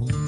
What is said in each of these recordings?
Mm-hmm.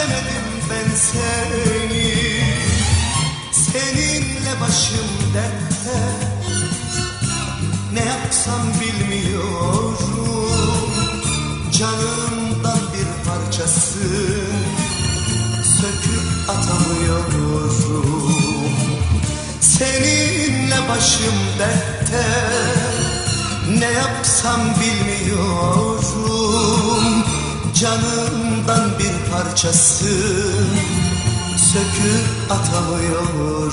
Çözemedim ben seni. Seninle başım dertte. Ne yapsam bilmiyorum. Canımdan bir parçasın Söküp atamıyorum. Seninle başım dertte. Ne yapsam bilmiyorum Canımdan bir parçasın Söküp atamıyorum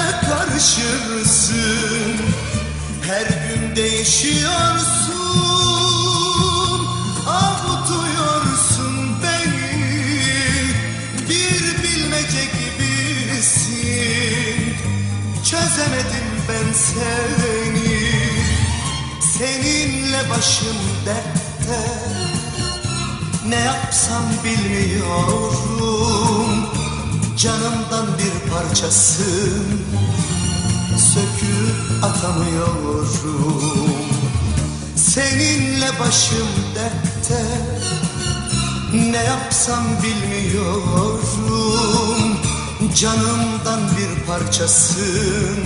karışırsın Her gün değişiyorsun Avutuyorsun beni. Bir bilmece gibisin Çözemedim ben seni. Seninle başım dertte ne yapsam bilmiyorum. Canımdan bir parçasın Söküp atamıyorum Seninle başım dertte Ne yapsam bilmiyorum Canımdan bir parçasın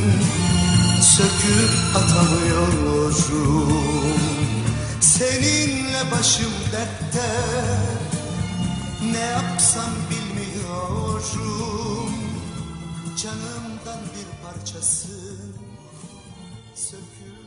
Söküp atamıyorum Seninle başım dertte Ne yapsam bilmiyorum Canımdan bir parçasın Söküp